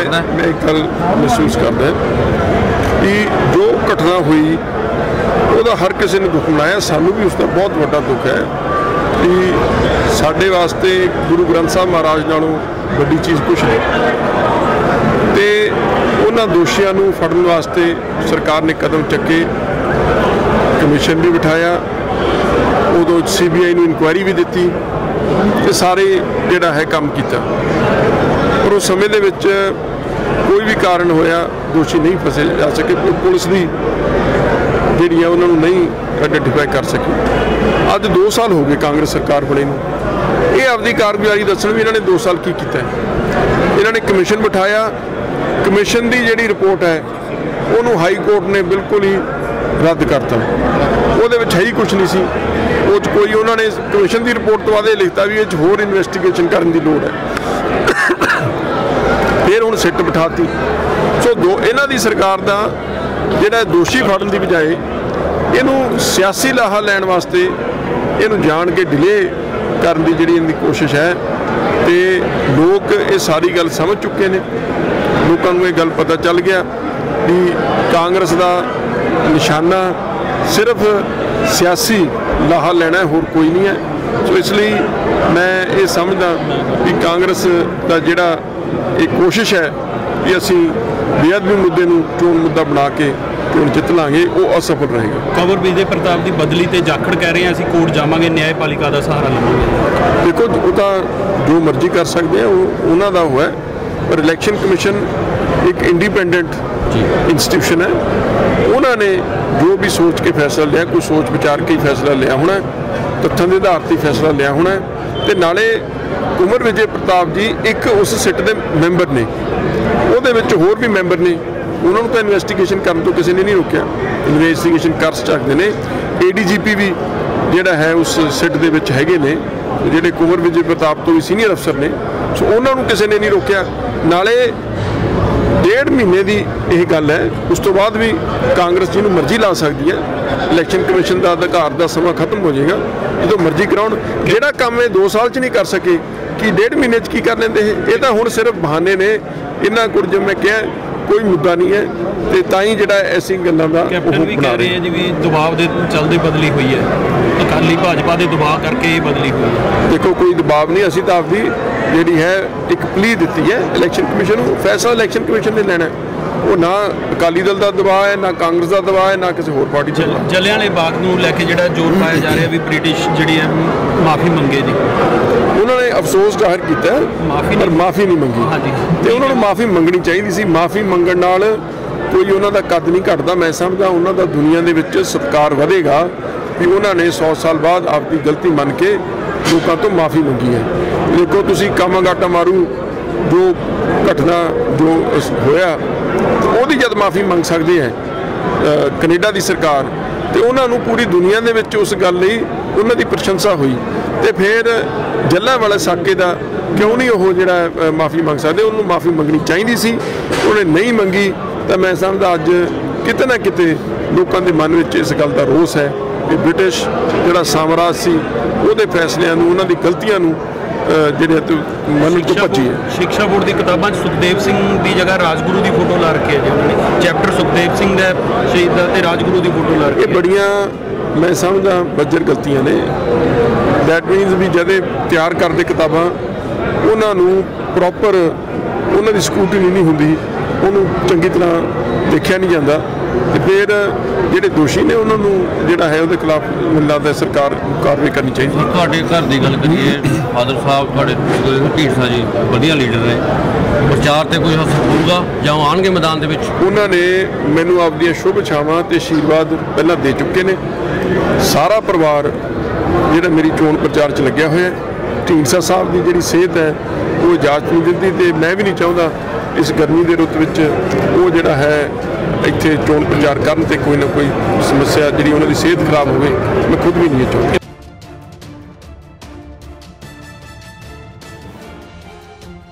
ਮੈਂ ਲੱਗਦਾ ਮੈਂ ਇੱਕ ਗੱਲ ਮਹਿਸੂਸ ਕਰਦਾ ਕਿ ਜੋ ਘਟਨਾ ਹੋਈ, ਉਹਦਾ ਹਰ ਕਿਸੇ ਨੇ ਦੁੱਖ ਮਨਾਇਆ ਸਾਨੂੰ ਵੀ ਉਸ ਦਾ ਬਹੁਤ ਵੱਡਾ ਦੁੱਖ ਹੈ ਕਿ ਸਾਡੇ ਵਾਸਤੇ ਗੁਰੂ ਗ੍ਰੰਥ ਸਾਹਿਬ ਮਹਾਰਾਜ ਨਾਲੋਂ ਵੱਡੀ ਚੀਜ਼ ਕੁਝ ਨਹੀਂ। ਤੇ ਉਹਨਾਂ ਦੋਸ਼ੀਆਂ ਨੂੰ ਫੜਨ ਵਾਸਤੇ ਸਰਕਾਰ ਨੇ ਕਦਮ ਚੱਕੇ, ਕਮਿਸ਼ਨ ਵੀ ਬਿਠਾਇਆ, ਉਦੋਂ ਸੀਬੀਆਈ ਨੂੰ ਇਨਕੁਆਇਰੀ ਵੀ ਦਿੱਤੀ ਤੇ ਸਾਰੇ ਜਿਹੜਾ ਹੈ ਕੰਮ ਕੀਤਾ। ਪਰ ਉਸ ਸਮੇਂ ਦੇ ਵਿੱਚ ਕੋਈ ਵੀ ਕਾਰਨ ਹੋਇਆ, ਦੋਸ਼ੀ ਨਹੀਂ ਫਸੇ ਜਾ ਸਕੇ ਪੁਲਿਸ ਦੀ ਜਿਹੜੀ ਆ ਉਹਨਾਂ ਨੂੰ ਨਹੀਂ ਆਈਡੈਂਟੀਫਾਈ ਕਰ ਸਕੀ। ਅੱਜ 2 ਸਾਲ ਹੋ ਗਏ ਕਾਂਗਰਸ ਸਰਕਾਰ ਬਣੇ ਨੂੰ। ਇਹ ਆਪਦੀ ਕਾਰਗੁਜ਼ਾਰੀ ਦੱਸਣ ਵੀ ਇਹਨਾਂ ਨੇ 2 ਸਾਲ ਕੀ ਕੀਤਾ। ਇਹਨਾਂ ਨੇ ਕਮਿਸ਼ਨ ਬਿਠਾਇਆ। ਕਮਿਸ਼ਨ ਦੀ ਜਿਹੜੀ ਰਿਪੋਰਟ ਹੈ, ਉਹਨੂੰ ਹਾਈ ਕੋਰਟ ਨੇ ਬਿਲਕੁਲ ਹੀ ਰੱਦ ਕਰਤਾ। ਉਹਦੇ ਵਿੱਚ ਹੈ ਹੀ ਕੁਝ ਨਹੀਂ ਸੀ। ਉਹ 'ਚ ਕੋਈ ਉਹਨਾਂ ਨੇ ਕਮਿਸ਼ਨ ਦੀ ਰਿਪੋਰਟ ਤੋਂ ਬਾਅਦ ਇਹ ਲਿਖਤਾ ਵੀ ਇਹ 'ਚ ਹੋਰ ਇਨਵੈਸਟੀਗੇਸ਼ਨ ਕਰਨ ਦੀ ਲੋੜ ਹੈ। ਫਿਰ ਹੁਣ ਸਿੱਟ ਬਿਠਾਤੀ। ਸੋ ਦੋ, ਇਹਨਾਂ ਦੀ ਸਰਕਾਰ ਦਾ ਜਿਹੜਾ ਦੋਸ਼ੀ ਫੜਨ ਦੀ ਬਜਾਏ ਇਹਨੂੰ ਸਿਆਸੀ ਲਾਹਾ ਲੈਣ ਵਾਸਤੇ ਇਹਨੂੰ ਜਾਣ ਕੇ ਡਿਲੇ ਕਰਨ ਦੀ ਜਿਹੜੀ ਇਹਦੀ ਕੋਸ਼ਿਸ਼ ਹੈ ਤੇ ਲੋਕ ਇਹ ਸਾਰੀ ਗੱਲ ਸਮਝ ਚੁੱਕੇ ਨੇ। ਲੋਕਾਂ ਨੂੰ ਇਹ ਗੱਲ ਪਤਾ ਚੱਲ ਗਿਆ ਵੀ ਕਾਂਗਰਸ ਦਾ ਨਿਸ਼ਾਨਾ ਸਿਰਫ ਸਿਆਸੀ ਲਾਹਾ ਲੈਣਾ ਹੋਰ ਕੋਈ ਨਹੀਂ ਹੈ। ਸੋ ਇਸ ਲਈ ਮੈਂ ਇਹ ਸਮਝਦਾ ਵੀ ਕਾਂਗਰਸ ਦਾ ਜਿਹੜਾ ਇਹ ਕੋਸ਼ਿਸ਼ ਹੈ ਕਿ ਅਸੀਂ ਬੇਅਦਬੀ ਮੁੱਦੇ ਨੂੰ ਚੋਣ ਮੁੱਦਾ ਬਣਾ ਕੇ ਚੋਣ ਜਿੱਤ ਲਾਂਗੇ ਉਹ ਅਸਫਲ ਰਹੇਗਾ। ਕਵਰ ਵਿਜੇ ਪ੍ਰਤਾਪ ਦੀ ਬਦਲੀ ਤੇ ਜਾਖੜ ਕਹਿ ਰਹੇ ਆ ਅਸੀਂ ਕੋਰਟ ਜਾਵਾਂਗੇ ਨਿਆਂਪਾਲਿਕਾ ਦਾ ਸਹਾਰਾ ਲਵਾਂਗੇ। ਦੇਖੋ ਉਹ ਤਾਂ ਜੋ ਮਰਜ਼ੀ ਕਰ ਸਕਦੇ ਆ ਉਹ ਉਹਨਾਂ ਦਾ ਹੋਇਆ ਪਰ ਇਲੈਕਸ਼ਨ ਕਮਿਸ਼ਨ ਇੱਕ ਇੰਡੀਪੈਂਡੈਂਟ ਇੰਸਟੀਟਿਊਸ਼ਨ ਹੈ। ਉਹਨਾਂ ਨੇ ਜੋ ਵੀ ਸੋਚ ਕੇ ਫੈਸਲਾ ਲਿਆ ਕੋਈ ਸੋਚ ਵਿਚਾਰ ਕੇ ਹੀ ਫੈਸਲਾ ਲਿਆ ਹੋਣਾ ਤੱਥਾਂ ਦੇ ਆਧਾਰ ਤੇ ਫੈਸਲਾ ਲਿਆ ਹੋਣਾ ਤੇ ਨਾਲੇ ਕੁਮਰ ਵਿਜੇ ਪ੍ਰਤਾਪ ਜੀ ਇੱਕ ਉਸ ਸਿੱਟ ਦੇ ਮੈਂਬਰ ਨੇ। ਉਹਦੇ ਵਿੱਚ ਹੋਰ ਵੀ ਮੈਂਬਰ ਨੇ। ਉਹਨਾਂ ਨੂੰ ਤਾਂ ਇਨਵੈਸਟੀਗੇਸ਼ਨ ਕਰਨ ਤੋਂ ਕਿਸੇ ਨੇ ਨਹੀਂ ਰੋਕਿਆ। ਇਨਵੈਸਟੀਗੇਸ਼ਨ ਕਰ ਸਕਦੇ ਨੇ। ਏਡੀਜੀਪੀ ਵੀ ਜਿਹੜਾ ਹੈ ਉਸ ਸਿੱਟ ਦੇ ਵਿੱਚ ਹੈਗੇ ਨੇ, ਜਿਹੜੇ ਕੁਮਰ ਵਿਜੇ ਪ੍ਰਤਾਪ ਤੋਂ ਵੀ ਸੀਨੀਅਰ ਅਫਸਰ ਨੇ। ਸੋ ਉਹਨਾਂ ਨੂੰ ਕਿਸੇ ਨੇ ਨਹੀਂ ਰੋਕਿਆ। ਨਾਲੇ ਡੇਢ ਮਹੀਨੇ ਦੀ ਇਹ ਗੱਲ ਹੈ। ਉਸ ਤੋਂ ਬਾਅਦ ਵੀ ਕਾਂਗਰਸ ਜਿਹਨੂੰ ਮਰਜ਼ੀ ਲਾ ਸਕਦੀ ਹੈ ਇਲੈਕਸ਼ਨ ਕਮਿਸ਼ਨ ਦਾ ਅਧਿਕਾਰ ਦਾ ਸਮਾਂ ਖਤਮ ਹੋ ਜਾਏਗਾ ਜਦੋਂ ਮਰਜ਼ੀ ਕਰਾਉਣ। ਜਿਹੜਾ ਕੰਮ ਇਹ 2 ਸਾਲ 'ਚ ਨਹੀਂ ਕਰ ਸਕੇ ਕਿ ਡੇਢ ਮਹੀਨੇ 'ਚ ਕੀ ਕਰ ਲੈਂਦੇ ਇਹ? ਤਾਂ ਹੁਣ ਸਿਰਫ ਬਹਾਨੇ ਨੇ। ਇਹਨਾਂ ਕੋਲ ਜਿਵੇਂ ਮੈਂ ਕਿਹਾ ਕੋਈ ਮੁੱਦਾ ਨਹੀਂ ਹੈ ਤੇ ਤਾਂ ਹੀ ਜਿਹੜਾ ਐਸੀ ਗੱਲਾਂ ਦਾ ਉਹ ਬਣਾ ਰਹੇ ਆ ਜੀ ਵੀ ਦਬਾਅ ਦੇ ਚੱਲਦੇ ਬਦਲੀ ਹੋਈ ਹੈ। ਅਕਾਲੀ ਭਾਜਪਾ ਦੇ ਦਬਾਅ ਕਰਕੇ ਇਹ ਬਦਲੀ ਹੋਈ ਹੈ। ਦੇਖੋ ਕੋਈ ਦਬਾਅ ਨਹੀਂ ਅਸੀਂ ਤਾਂ ਆਪਦੀ ਜਿਹੜੀ ਹੈ ਇੱਕ ਪਲੀ ਦਿੱਤੀ ਹੈ ਇਲੈਕਸ਼ਨ ਕਮਿਸ਼ਨ ਨੂੰ ਫੈਸਲਾ ਇਲੈਕਸ਼ਨ ਕਮਿਸ਼ਨ ਨੇ ਲੈਣਾ। ਉਹ ਨਾ ਅਕਾਲੀ ਦਲ ਦਾ ਦਬਾਅ ਹੈ ਨਾ ਕਾਂਗਰਸ ਦਾ ਦਬਾਅ ਹੈ ਨਾ ਕਿਸੇ ਹੋਰ ਪਾਰਟੀ ਦਾ। ਜਲਿਆਂ ਵਾਲੇ ਬਾਗ ਨੂੰ ਲੈ ਕੇ ਜਿਹੜਾ ਜ਼ੋਰ ਪਾਇਆ ਜਾ ਰਿਹਾ ਵੀ ਬ੍ਰਿਟਿਸ਼ ਜਿਹੜੀ ਹੈ ਮਾਫੀ ਮੰਗੇ ਜੀ ਉਹਨਾਂ ਨੇ ਅਫਸੋਸ ਜ਼ਾਹਿਰ ਕੀਤਾ ਮਾਫ਼ੀ ਪਰ ਨਹੀਂ- ਮਾਫੀ ਨਹੀਂ ਮੰਗੀ। ਤੇ ਉਹਨਾਂ ਨੂੰ ਮਾਫੀ ਮੰਗਣੀ ਚਾਹੀਦੀ ਸੀ ਮਾਫੀ ਮੰਗਣ ਨਾਲ ਕੋਈ ਉਹਨਾਂ ਦਾ ਕੱਦ ਨਹੀਂ ਘਟਦਾ ਮੈਂ ਸਮਝਦਾ ਉਹਨਾਂ ਦਾ ਦੁਨੀਆ ਦੇ ਵਿੱਚ ਸਤਿਕਾਰ ਵਧੇਗਾ ਕਿ ਉਹਨਾਂ ਨੇ 100 ਸਾਲ ਬਾਅਦ ਆਪਣੀ ਗਲਤੀ ਮੰਨ ਕੇ ਲੋਕਾਂ ਤੋਂ ਮਾਫੀ ਮੰਗੀ ਹੈ ਦੇਖੋ ਤੁਸੀਂ ਕਾਮਾਗਾਟਾ ਮਾਰੂ ਜੋ ਘਟਨਾ ਜੋ ਹੋਇਆ ਉਹਦੀ ਜਦ ਮਾਫੀ ਮੰਗ ਸਕਦੇ ਹੈ ਅ, ਕੈਨੇਡਾ ਦੀ ਸਰਕਾਰ ਤੇ ਉਹਨਾਂ ਨੂੰ ਪੂਰੀ ਦੁਨੀਆ ਦੇ ਵਿੱਚ ਉਸ ਗੱਲ ਲਈ ਉਹਨਾਂ ਦੀ ਪ੍ਰਸ਼ੰਸਾ ਹੋਈ। ਤੇ ਫਿਰ ਜੱਲਾ ਵਾਲਾ ਸਾਕੇ ਦਾ ਕਿਉਂ ਨਹੀਂ ਉਹ ਜਿਹੜਾ ਮਾਫੀ ਮੰਗ ਸਕਦੇ ਉਹਨੂੰ ਮਾਫੀ ਮੰਗਣੀ ਚਾਹੀਦੀ ਸੀ ਉਹਨੇ ਨਹੀਂ ਮੰਗੀ ਤਾਂ ਮੈਂ ਸਮਝਦਾ ਅੱਜ ਕਿਤੇ ਨਾ ਕਿਤੇ ਲੋਕਾਂ ਦੇ ਮਨ ਵਿੱਚ ਇਸ ਗੱਲ ਦਾ ਰੋਸ ਹੈ ਕਿ ਬ੍ਰਿਟਿਸ਼ ਜਿਹੜਾ ਸਾਮਰਾਜ ਸੀ ਉਹਦੇ ਫੈਸਲਿਆਂ ਨੂੰ ਉਹਨਾਂ ਦੀ ਗਲਤੀਆਂ ਨੂੰ ਜਿਹੜੇ ਤੇ ਮੰਨਣ ਤੋਂ ਭੱਜੀ ਹੈ। ਸਿੱਖਿਆ ਬੋਰਡ ਦੀ ਕਿਤਾਬਾਂ 'ਚ ਸੁਖਦੇਵ ਸਿੰਘ ਦੀ ਜਗ੍ਹਾ ਰਾਜਗੁਰੂ ਦੀ ਫੋਟੋ ਲਾ ਰੱਖੀ ਹੈ ਜੀ ਉਹਨਾਂ। ਨੇ ਚੈਪਟਰ ਸੁਖਦੇਵ ਸਿੰਘ ਦਾ ਸ਼ਹੀਦ ਦਾ ਤੇ ਰਾਜਗੁਰੂ ਦੀ ਫੋਟੋ ਲਾ ਰੱਖੀ ਇਹ ਹੈ। ਬੜੀਆਂ ਮੈਂ ਸਮਝਦਾ ਬੱਜਰ ਗਲਤੀਆਂ ਨੇ। ਦੈਟ ਮੀਨਸ ਵੀ ਜਦੇ ਤਿਆਰ ਕਰਦੇ ਕਿਤਾਬਾਂ ਉਹਨਾਂ ਨੂੰ ਪ੍ਰੋਪਰ ਉਹਨਾਂ ਦੀ ਸਕੂਟਨੀ ਨਹੀਂ ਹੁੰਦੀ ਉਹਨੂੰ ਚੰਗੀ ਤਰ੍ਹਾਂ ਦੇਖਿਆ ਨਹੀਂ ਜਾਂਦਾ। ਤੇ ਫਿਰ ਜਿਹੜੇ ਦੋਸ਼ੀ ਨੇ ਉਹਨਾਂ ਨੂੰ ਜਿਹੜਾ ਹੈ ਉਹਦੇ ਖਿਲਾਫ ਲੱਗਦਾ ਸਰਕਾਰ ਕਾਰਵਾਈ ਕਰਨੀ ਚਾਹੀਦੀ ਹੈ। ਤੁਹਾਡੇ ਘਰ ਦੀ ਗੱਲ ਕਰੀਏ ਫਾਦਰ ਸਾਹਿਬ ਤੁਹਾਡੇ ਢੀਂਡਸਾ ਜੀ ਵਧੀਆ ਲੀਡਰ ਨੇ। ਪ੍ਰਚਾਰ ਤੇ ਕੋਈ ਅਸਰ ਪਊਗਾ ਜਾਂ ਉਹ ਆਉਣਗੇ ਮੈਦਾਨ ਦੇ ਵਿੱਚ? ਉਹਨਾਂ ਨੇ ਮੈਨੂੰ ਆਪਦੀਆਂ ਸ਼ੁਭ ਇਛਾਵਾਂ ਤੇ ਆਸ਼ੀਰਵਾਦ ਪਹਿਲਾਂ ਦੇ ਚੁੱਕੇ ਨੇ। ਸਾਰਾ ਪਰਿਵਾਰ ਜਿਹੜਾ ਮੇਰੀ ਚੋਣ ਪ੍ਰਚਾਰ 'ਚ ਲੱਗਿਆ ਹੋਇਆ ਹੈ। ਢੀਂਡਸਾ ਸਾਹਿਬ ਦੀ ਜਿਹੜੀ ਸਿਹਤ ਹੈ ਉਹ ਇਜਾਜ਼ਤ ਨਹੀਂ ਦਿੰਦੀ ਤੇ ਮੈਂ ਵੀ ਨਹੀਂ ਚਾਹੁੰਦਾ ਇਸ ਗਰਮੀ ਦੇ ਰੁੱਤ ਵਿੱਚ ਉਹ ਜਿਹੜਾ ਹੈ ਇੱਥੇ ਚੋਣ ਪ੍ਰਚਾਰ ਕਰਨ ਤੇ ਕੋਈ ਨਾ ਕੋਈ ਸਮੱਸਿਆ ਜਿਹੜੀ ਉਹਨਾਂ ਦੀ ਸਿਹਤ ਖਰਾਬ ਹੋਵੇ, ਮੈਂ ਖੁਦ ਵੀ ਨਹੀਂ ਇਹ ਚਾਹੁੰਦਾ।